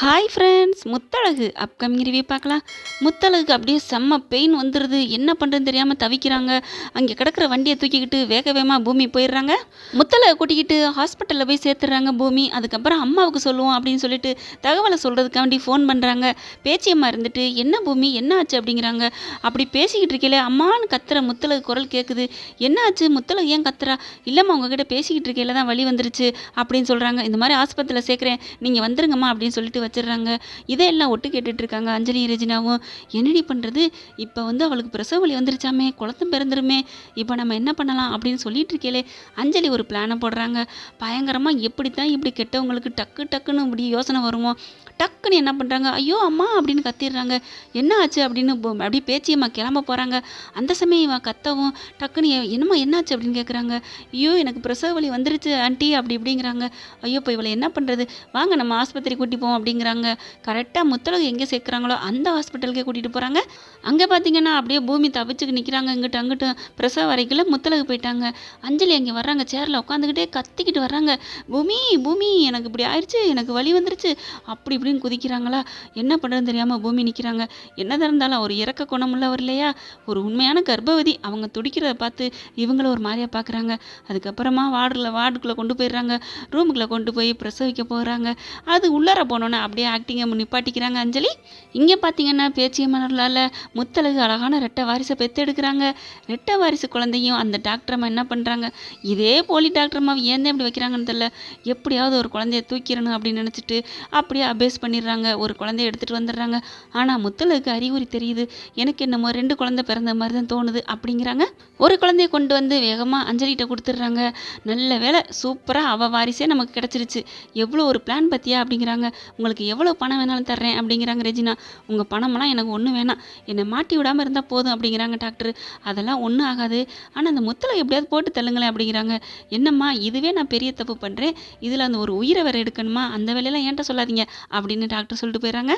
Hi friends Muthazhagu upcoming review பார்க்கலாம். முத்தழகுக்கு அப்படியே செம்ம பெயின் வந்துடுது என்ன பண்ணுறதுன்னு தெரியாமல் தவிக்கிறாங்க. அங்கே கிடக்கிற வண்டியை தூக்கிக்கிட்டு வேக வேகமாக பூமி போயிடுறாங்க. முத்தழகை கூட்டிக்கிட்டு ஹாஸ்பிட்டலில் போய் சேர்த்துறாங்க பூமி. அதுக்கப்புறம் அம்மாவுக்கு சொல்லுவோம் அப்படின்னு சொல்லிட்டு தகவலை சொல்கிறதுக்காண்டி ஃபோன் பண்ணுறாங்க பேச்சியம்மா இருந்துட்டு என்ன பூமி? என்ன ஆச்சு? அப்படிங்கிறாங்க. அப்படி பேசிக்கிட்டு இருக்கையில அம்மான்னு கத்துற முத்தழகு குரல் கேட்குது என்ன ஆச்சு? முத்தழகு ஏன் கத்துறா? இல்லைம்மா உங்ககிட்ட பேசிக்கிட்டு இருக்கையில தான் வழி வந்துருச்சு. அப்படின்னு சொல்கிறாங்க இந்த மாதிரி ஆஸ்பத்திரியில் சேர்க்குறேன். நீங்கள் வந்துருங்கம்மா அப்படின்னு சொல்லிட்டு வச்சிடுறாங்க. இதையெல்லாம் ஒட்டு கேட்டுட்டு இருக்காங்க அஞ்சலி ரெஜினாவும். என்னடி பண்ணுறது இப்போ வந்து அவளுக்கு பிரசவ வலி வந்துருச்சாமே குளத்தும் பிறந்துருமே. இப்போ நம்ம என்ன பண்ணலாம் அப்படின்னு சொல்லிட்டு இருக்கேளே அஞ்சலி ஒரு பிளானை போடுறாங்க. பயங்கரமாக எப்படி தான் இப்படி கெட்டவங்களுக்கு டக்கு டக்குன்னு இப்படி யோசனை வருமோ? டக்குன்னு என்ன பண்ணுறாங்க ஐயோ அம்மா அப்படின்னு கத்திடுறாங்க. என்ன ஆச்சு அப்படின்னு அப்படியே பேச்சியம்மா கிளம்ப போகிறாங்க அந்த சமயம் இவன் கத்தவும் டக்குன்னு என்னம்மா என்னாச்சு அப்படின்னு கேட்குறாங்க ஐயோ எனக்கு பிரசவ வலி வந்துருச்சு ஆண்டி அப்படி இப்படிங்கிறாங்க. ஐயோ இப்போ இவளை என்ன பண்ணுறது வாங்க நம்ம ஆஸ்பத்திரி கூட்டி போவோம் அப்படிங்கிறாங்க. கரெக்டாக முத்தலகு எங்கே சேர்க்குறாங்களோ அந்த ஹாஸ்பிட்டலுக்கே கூட்டிகிட்டு போகிறாங்க அங்கே பார்த்தீங்கன்னா அப்படியே பூமி தவிச்சுக்கு நிற்கிறாங்க இங்கிட்ட அங்கிட்ட பிரசவ வரைக்கில் முத்தலகு போயிட்டாங்க. அஞ்சலி அங்கே வர்றாங்க. சேரில் உட்காந்துக்கிட்டே கத்திக்கிட்டு வர்றாங்க. பூமி பூமி எனக்கு இப்படி ஆயிடுச்சு எனக்கு வலி வந்துருச்சு. அப்படி இப்படின்னு குதிக்கிறாங்களா? என்ன பண்ணுறதுன்னு தெரியாமல் பூமி நிற்கிறாங்க என்னதான் இருந்தாலும் ஒரு இறக்க குணமுள்ளவர் இல்லையா? ஒரு உண்மையான கர்ப்பவதி. அவங்க துடிக்கிறத பார்த்து இவங்கள ஒரு மாதிரியாக பார்க்குறாங்க அதுக்கப்புறமா வார்டில் வார்டுக்குள்ளே கொண்டு போயிடுறாங்க. ரூமுக்குள்ளே கொண்டு போய் பிரசவிக்க போகிறாங்க அது உள்ளார போனோன்னே அப்படியே ஆக்டிங்கை நிப்பாட்டிக்கிறாங்க அஞ்சலி. இங்கே பார்த்தீங்கன்னா பேச்சிய பேச்சியம்மனர்களால் முத்தழகு அழகான ரெட்டை வாரிசை பெற்றெடுக்கிறாங்க ரெட்டை வாரிசு குழந்தையும் அந்த டாக்டர் அம்மா என்ன பண்ணுறாங்க இதே போலி டாக்டர் அம்மா ஏன் தான் இப்படி வைக்கிறாங்கன்னு தெரில எப்படியாவது ஒரு குழந்தைய தூக்கிடணும் அப்படின்னு நினச்சிட்டு அப்படியே அபேஸ் பண்ணிடுறாங்க. ஒரு குழந்தைய எடுத்துகிட்டு வந்துடுறாங்க. ஆனால் முத்தழகுக்கு அறிகுறி தெரியுது. எனக்கு என்னமோ ரெண்டு குழந்தை பிறந்த மாதிரி தான் தோணுது அப்படிங்கிறாங்க. ஒரு குழந்தைய கொண்டு வந்து வேகமாக அஞ்சலிகிட்ட கொடுத்துட்றாங்க. நல்ல வேலை சூப்பராக அவள் வாரிசே நமக்கு கிடச்சிருச்சு. எவ்வளோ ஒரு பிளான் பற்றியா அப்படிங்கிறாங்க. உங்களுக்கு எவ்வளோ பணம் வேணாலும் தர்றேன் அப்படிங்கிறாங்க ரெஜினா. உங்கள் பணமெல்லாம் எனக்கு ஒன்றும் வேணாம். என்னை மாட்டி விடாமல் இருந்தால் போதும் அப்படிங்கிறாங்க டாக்டர். அதெல்லாம் ஒன்றும் ஆகாது. ஆனால் அந்த முத்தலை எப்படியாவது போட்டு தள்ளுங்களேன் அப்படிங்கிறாங்க. என்னம்மா இதுவே நான் பெரிய தப்பு பண்ணுறேன் இதில் அந்த ஒரு உயிரை வேற எடுக்கணுமா? அந்த வேலையெல்லாம் ஏன்ட்ட சொல்லாதீங்க அப்படின்னு டாக்டர் சொல்லிட்டு போயிடுறாங்க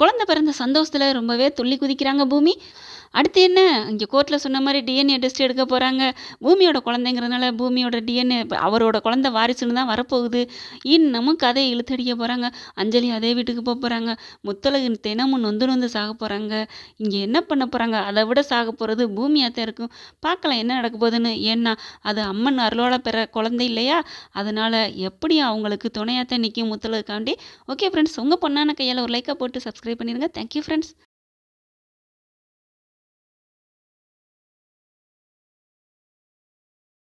குழந்தை பிறந்த சந்தோஷத்தில் ரொம்பவே துள்ளி குதிக்கிறாங்க பூமி. அடுத்து என்ன? இங்கே கோர்ட்டில் சொன்ன மாதிரி டிஎன்ஏ டெஸ்ட் எடுக்க போகிறாங்க பூமியோட குழந்தைங்கிறதுனால பூமியோட டிஎன்ஏ அவரோட குழந்தை வாரிசுன்னு தான் வரப்போகுது. இன்னமும் கதையை இழுத்தடிக்க போகிறாங்க அஞ்சலி அதே வீட்டுக்கு போக போகிறாங்க முத்தழகு தினமும் நொந்து நொந்து சாக போகிறாங்க இங்கே என்ன பண்ண போகிறாங்க அதை விட சாக போகிறது பூமியாக தான் இருக்கும். பார்க்கலாம் என்ன நடக்க போகுதுன்னு. ஏன்னா அது அம்மன் அருளோட பெற குழந்தை இல்லையா? அதனால் எப்படியும் அவங்களுக்கு துணையாக தான் நிற்கும் முத்தழகுக்காண்டி. ஓகே ஃப்ரெண்ட்ஸ் உங்கள் பொண்ணான கையால் ஒரு லைக்காக போட்டு சப்ஸ்கிரைப் பண்ணிடுங்க தேங்க்யூ ஃப்ரெண்ட்ஸ்